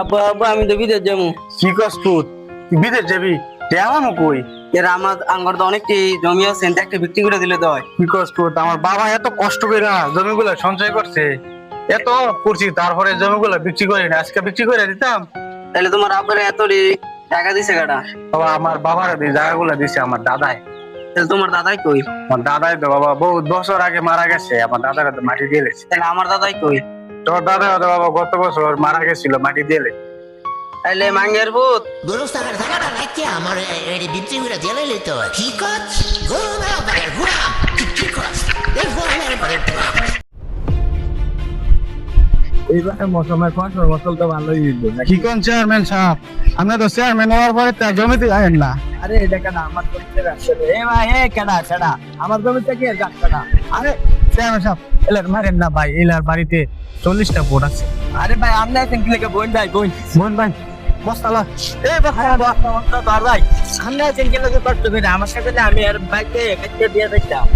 আব্বা আব্বা আমি তো বিদেশ যাব। কি কস তুই? বিদেশ যাবি? দেওয়ানো কই? এর আমার আঙ্গর তো অনেকটি জমি আছে একটা বিক্রি করে দিলে তো হয়। কি আমার বাবা এত কষ্ট করে জমিগুলো সঞ্চয় করছে। এত করছি তারপরে জমিগুলো বিক্রি করে না আজকে বিক্রি করে দিতাম। তাহলে তোমার আব্বারে এত টাকা দিছে কাটা বাবা আমার বাবার জায়গাগুলো দিছে আমার দাদাই তাহলে তোমার দাদাই কই? আমার দাদাই তো বাবা বহুত বছর আগে মারা গেছে আমার দাদারা তো মাটি দিয়ে তাহলে আমার দাদাই কই? তোর দাদা তো বাবা গত বছর মারা গেছিল মাটি দিয়ে গেছে। মাঙ্গের ভূত গরু আমার এটি বিক্রি করে দিয়ে লাইলি তো কি কচ? গরু কি কি কচ? এই ঘুরামের বাড়ির এইবারে মৌসুমের ফসল ফসল তো ভালোই হইল। কি কোন চেয়ারম্যান সাহেব? আপনি তো চেয়ারম্যান হওয়ার পরে তো জমিতে যাবেন না। আরে এটা কেন? আমার জমিতে রে? এ ভাই এ কেডা কেডা আমার জমিতে কি যাচ্ছে না? আরে চেয়ারম্যান সাহেব এলার মারেন না ভাই এলার বাড়িতে চল্লিশটা বোট আছে। আরে ভাই আপনি আছেন কি লেগে? বোন ভাই বোন। বোন ভাই বস্তালা। এ ভাই ভাই। সামনে আছেন কি লেগে? করে আমার সাথে আমি আর বাইকে দিয়ে দিতাম